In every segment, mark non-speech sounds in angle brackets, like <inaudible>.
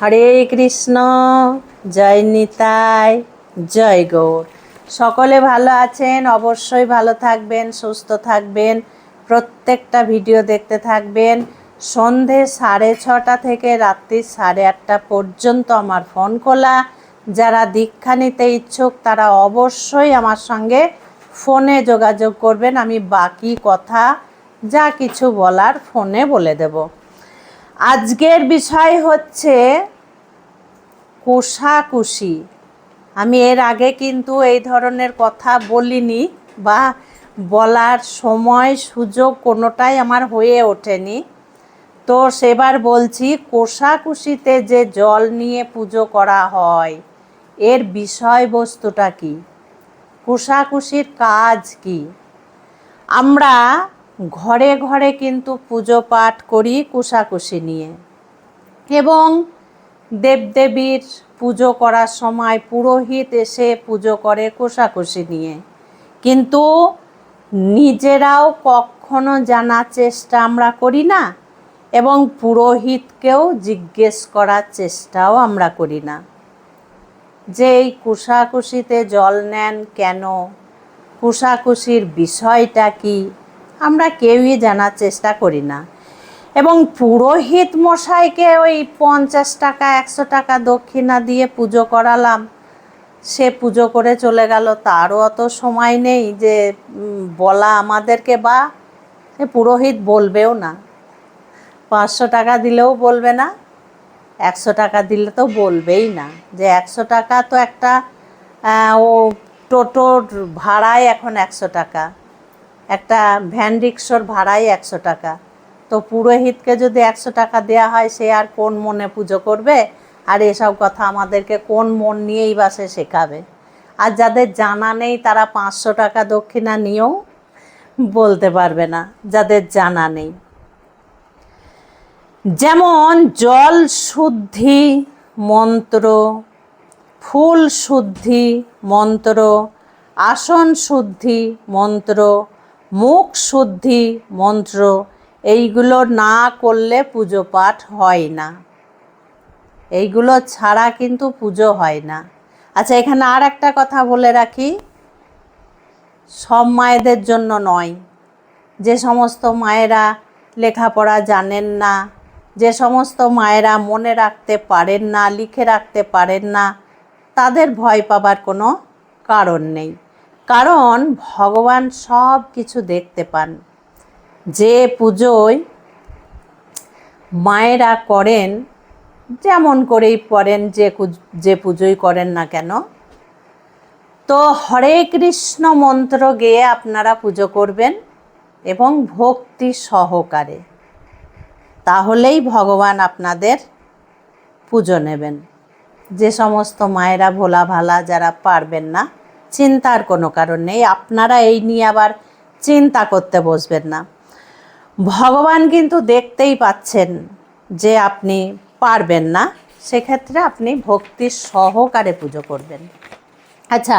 হরে কৃষ্ণ, জয় নিতাই, জয় গৌর। সকলে ভালো আছেন, অবশ্যই ভালো থাকবেন, সুস্থ থাকবেন, প্রত্যেকটা ভিডিও দেখতে থাকবেন। সন্ধে সাড়ে ছটা থেকে রাত্রি সাড়ে আটটা পর্যন্ত আমার ফোন খোলা। যারা দীক্ষা নিতে ইচ্ছুক, তারা অবশ্যই আমার সঙ্গে ফোনে যোগাযোগ করবেন। আমি বাকি কথা, যা কিছু বলার ফোনে বলে দেবো। আজকের বিষয় হচ্ছে কোষাকুষি। আমি এর আগে কিন্তু এই ধরনের কথা বলিনি বা বলার সময় সুযোগ কোনোটাই আমার হয়ে ওঠেনি। তো সেবার বলছি, কোষাকুষিতে যে জল নিয়ে পুজো করা হয়, এর বিষয়বস্তুটা কি? কোষাকুষির কাজ কি? আমরা ঘরে ঘরে কিন্তু পুজো পাঠ করি কুশাকুশি নিয়ে। এবং দেবদেবীর পুজো করার সময় পুরোহিত এসে পুজো করে কোষাকুষি নিয়ে। কিন্তু নিজেরাও কখনো জানার চেষ্টা আমরা করি না এবং পুরোহিতকেও জিজ্ঞেস করার চেষ্টাও আমরা করি না। যে এই কুশাকুশিতে জল নেন কেন? কুশাকুশির বিষয়টা কি? আমরা কেউই জানার চেষ্টা করি না। এবং পুরোহিত মশাইকে ওই পঞ্চাশ টাকা, একশো টাকা দক্ষিণা দিয়ে পুজো করালাম। সে পুজো করে চলে গেল। তারও অত সময় নেই যে বলা আমাদেরকে বা পুরোহিত বলবেও না। পাঁচশো টাকা দিলেও বলবে না, একশো টাকা দিলে তো বলবেই না। যে একশো টাকা তো একটা ও টোটোর ভাড়ায় এখন একশো টাকা। একটা ভ্যান রিক্সোর ভাড়াই একশো টাকা। তো পুরোহিতকে যদি একশো টাকা দেওয়া হয়, সে আর কোন মনে পুজো করবে? আর এসব কথা আমাদেরকে কোন মন নিয়েই বা সে শেখাবে? আর যাদের জানা নেই, তারা পাঁচশো টাকা দক্ষিণা নিয়েও বলতে পারবে না, যাদের জানা নেই। যেমন জল শুদ্ধি মন্ত্র, ফুল শুদ্ধি মন্ত্র, আসন শুদ্ধি মন্ত্র মুখ শুদ্ধি মন্ত্র, এইগুলো না করলে পুজো পাঠ হয় না। এইগুলো ছাড়া কিন্তু পুজো হয় না। আচ্ছা এখানে আর একটা কথা বলে রাখি। সব মায়েদের জন্য নয়। যে সমস্ত মায়েরা লেখাপড়া জানেন না, যে সমস্ত মায়েরা মনে রাখতে পারেন না, লিখে রাখতে পারেন না, তাদের ভয় পাবার কোনো কারণ নেই। কারণ ভগবান সব কিছু দেখতে পান। যে পুজোয় মায়েরা করেন, যেমন করেই করেন যে যে পুজোই করেন না কেন, তো হরে কৃষ্ণ মন্ত্র গেয়ে আপনারা পুজো করবেন এবং ভক্তি সহকারে। তাহলেই ভগবান আপনাদের পুজো নেবেন। যে সমস্ত মায়েরা ভোলা ভালা যারা পারবেন না চিন্তার কোনো কারণ নেই। আপনারা এই নিয়ে আবার চিন্তা করতে বসবেন না। ভগবান কিন্তু দেখতেই পাচ্ছেন যে আপনি পারবেন না। সেক্ষেত্রে আপনি ভক্তি সহকারে পুজো করবেন। আচ্ছা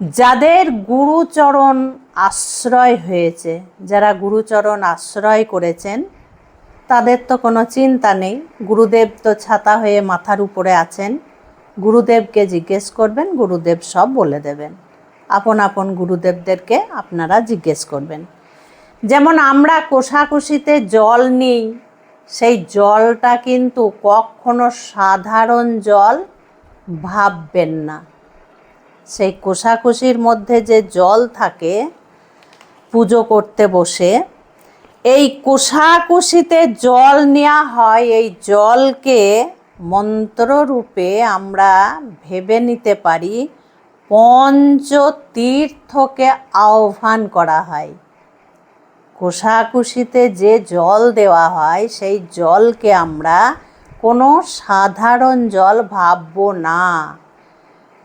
যাদের গুরুচরণ আশ্রয় হয়েছে, যারা গুরুচরণ আশ্রয় করেছেন, তাদের তো কোনো চিন্তা নেই। গুরুদেব তো ছাতা হয়ে মাথার উপরে আছেন। গুরুদেবকে জিজ্ঞেস করবেন, গুরুদেব সব বলে দেবেন। আপন আপন গুরুদেবদেরকে আপনারা জিজ্ঞেস করবেন। যেমন আমরা কোষাকুষিতে জল নিই, সেই জলটা কিন্তু কখনো সাধারণ জল ভাববেন না। সেই কোষাকুষির মধ্যে যে জল থাকে, পুজো করতে বসে, এই কোষাকুষিতে জল নেওয়া হয়, এই জলকে মন্ত্ররূপে আমরা ভেবে নিতে পারি, পঞ্চতীর্থকে আহ্বান করা হয়। কোষাকুষিতে যে জল দেওয়া হয়, সেই জলকে আমরা কোনো সাধারণ জল ভাবব না।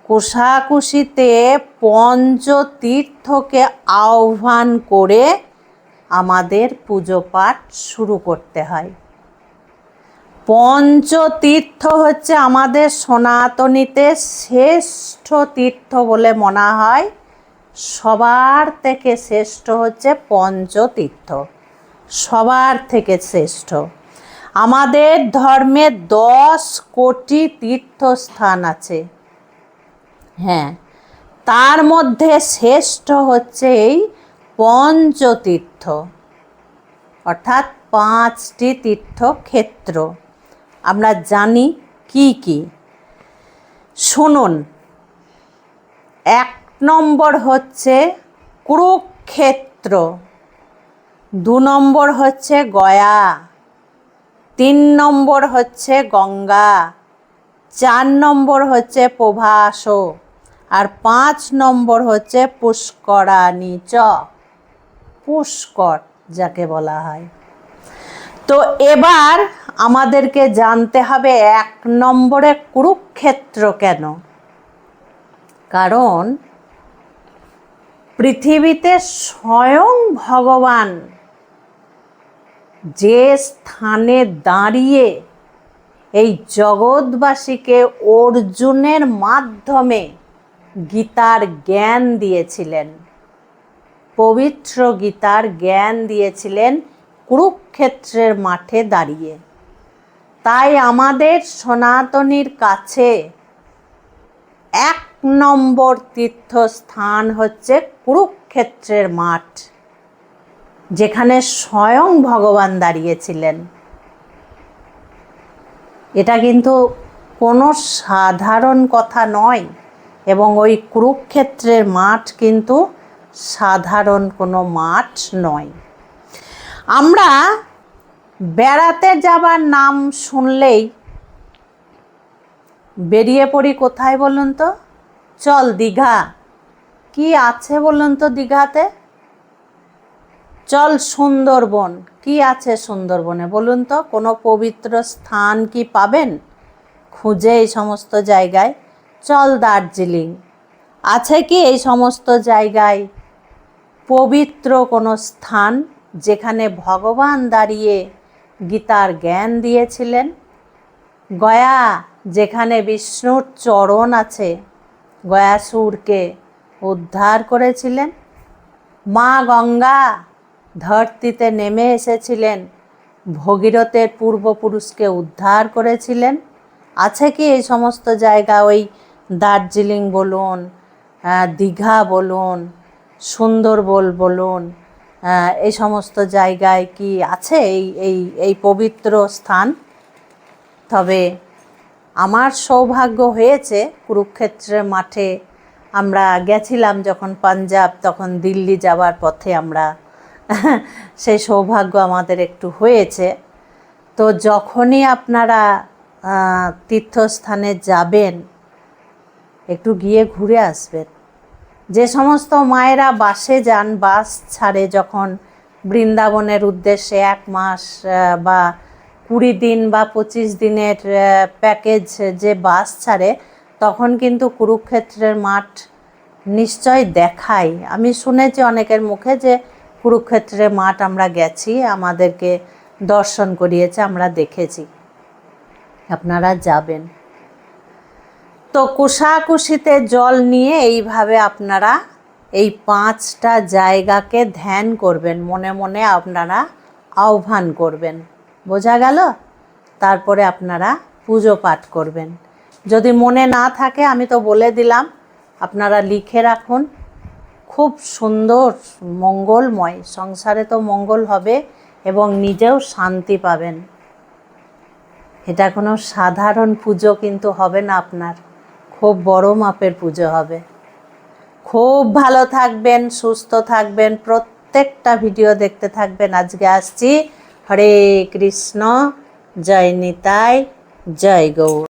কোষাকুষিতে পঞ্চতীর্থকে আহ্বান করে আমাদের পুজো পাঠ শুরু করতে হয়। পঞ্চতীর্থ হচ্ছে আমাদের সনাতনীতে শ্রেষ্ঠ তীর্থ বলে মনে হয়। সবার থেকে শ্রেষ্ঠ হচ্ছে পঞ্চতীর্থ। সবার থেকে শ্রেষ্ঠ। আমাদের ধর্মে দশ কোটি তীর্থস্থান আছে। হ্যাঁ তার মধ্যে শ্রেষ্ঠ হচ্ছে এই পঞ্চতীর্থ, অর্থাৎ পাঁচটি তীর্থক্ষেত্র। আমরা জানি কি কি। শুনুন, এক নম্বর হচ্ছে কুরুক্ষেত্র, দু নম্বর হচ্ছে গয়া, তিন নম্বর হচ্ছে গঙ্গা, চার নম্বর হচ্ছে প্রভাস, আর পাঁচ নম্বর হচ্ছে পুষ্করাণী চ। পুষ্কর যাকে বলা হয়। তো এবার আমাদেরকে জানতে হবে এক নম্বরে কুরুক্ষেত্র কেন? কারণ পৃথিবীতে স্বয়ং ভগবান যে স্থানে দাঁড়িয়ে এই জগৎবাসীকে অর্জুনের মাধ্যমে গীতার জ্ঞান দিয়েছিলেন, পবিত্র গীতার জ্ঞান দিয়েছিলেন কুরুক্ষেত্রের মাঠে দাঁড়িয়ে। তাই আমাদের সনাতনীর কাছে এক নম্বর তীর্থস্থান হচ্ছে কুরুক্ষেত্রের মাঠ, যেখানে স্বয়ং ভগবান দাঁড়িয়েছিলেন। এটা কিন্তু কোনো সাধারণ কথা নয় এবং ওই কুরুক্ষেত্রের মাঠ কিন্তু সাধারণ কোনো মাঠ নয়। আমরা বেড়াতে যাবার নাম শুনলেই বেরিয়ে পড়ি কোথায় বলুন তো? চল দীঘা। কি আছে বলুন তো দীঘাতে? চল সুন্দরবন। কি আছে সুন্দরবনে বলুন তো? কোনো পবিত্র স্থান কি পাবেন? খুঁজে এই সমস্ত জায়গায়। চল দার্জিলিং। আছে কি এই সমস্ত জায়গায় পবিত্র কোনো স্থান? যেখানে ভগবান দাঁড়িয়ে গীতার জ্ঞান দিয়েছিলেন। গয়া, যেখানে বিষ্ণুর চরণ আছে গয়াসুরকে উদ্ধার করেছিলেন। মা গঙ্গা ধরতিতে নেমে এসেছিলেন, ভগীরথের পূর্বপুরুষকে উদ্ধার করেছিলেন। আছে কি এই সমস্ত জায়গা? ওই দার্জিলিং বলুন দীঘা বলুন, সুন্দরবন বলুন এই সমস্ত জায়গায় কি আছে এই এই এই পবিত্র স্থান? তবে আমার সৌভাগ্য হয়েছে, কুরুক্ষেত্রের মাঠে আমরা গেছিলাম যখন পাঞ্জাব, তখন দিল্লি যাওয়ার পথে আমরা, <laughs> সেই সৌভাগ্য আমাদের একটু হয়েছে। তো যখনই আপনারা তীর্থস্থানে যাবেন, একটু গিয়ে ঘুরে আসবেন। যে সমস্ত মায়েরা বাসে যান, বাস ছাড়ে যখন বৃন্দাবনের উদ্দেশ্যে এক মাস বা কুড়ি দিন বা পঁচিশ দিনের প্যাকেজ যে বাস ছাড়ে, তখন কিন্তু কুরুক্ষেত্রের মাঠ নিশ্চয় দেখাই আমি শুনেছি অনেকের মুখে যে কুরুক্ষেত্রের মাঠ আমরা গেছি, আমাদেরকে দর্শন করিয়েছে, আমরা দেখেছি। আপনারা যাবেন। তো কুশাকুশিতে জল নিয়ে এইভাবে আপনারা এই পাঁচটা জায়গাকে ধ্যান করবেন, মনে মনে আপনারা আহ্বান করবেন। বোঝা গেল? তারপরে আপনারা পুজো পাঠ করবেন। যদি মনে না থাকে, আমি তো বলে দিলাম, আপনারা লিখে রাখুন। খুব সুন্দর, মঙ্গলময়, সংসারে তো মঙ্গল হবে এবং নিজেও শান্তি পাবেন। এটা কোনো সাধারণ পুজো কিন্তু হবে না আপনার। খুব বড় মাপের পুজো হবে। খুব ভালো থাকবেন, সুস্থ থাকবেন, প্রত্যেকটা ভিডিও দেখতে থাকবেন। আজকে আসছি হরে কৃষ্ণ, জয় নিতাই, জয় গৌর।